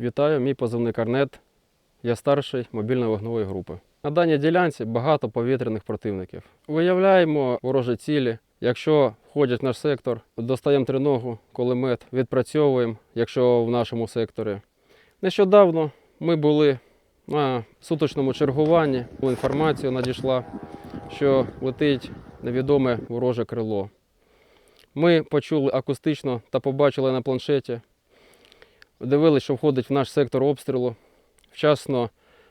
Вітаю, мій позивний карнет. Я старший мобільної вогневої групи. На даній ділянці багато повітряних противників. Виявляємо ворожі цілі. Якщо входять в наш сектор, достаємо триногу, кулемет, відпрацьовуємо, якщо в нашому секторі. Нещодавно ми були на суточному чергуванні. Інформація надійшла, що летить невідоме вороже крило. Ми почули акустично та побачили на планшеті. Дивилися, що входить в наш сектор обстрілу. Вчасно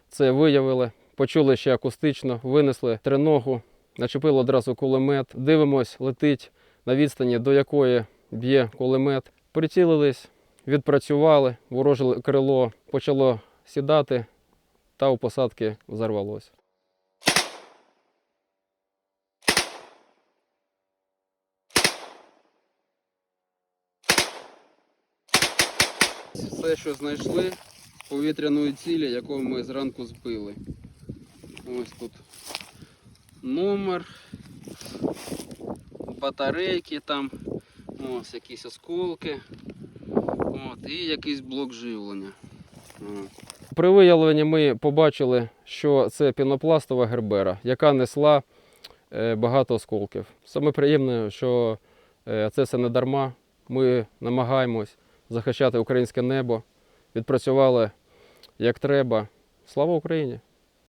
це виявили, почули ще акустично, винесли триногу, начепили одразу кулемет. Дивимось, летить на відстані, до якої б'є кулемет. Прицілились, відпрацювали, вороже крило почало сідати та у посадки взорвалося. Все, що знайшли повітряної цілі, яку ми зранку збили. Ось тут номер, батарейки там, ось якісь осколки. От, і якийсь блок живлення. При виявленні ми побачили, що це пінопластова гербера, яка несла е, багато осколків. Саме приємне, що е, це все не дарма. Ми намагаємось захищати українське небо, відпрацювали як треба. Слава Україні!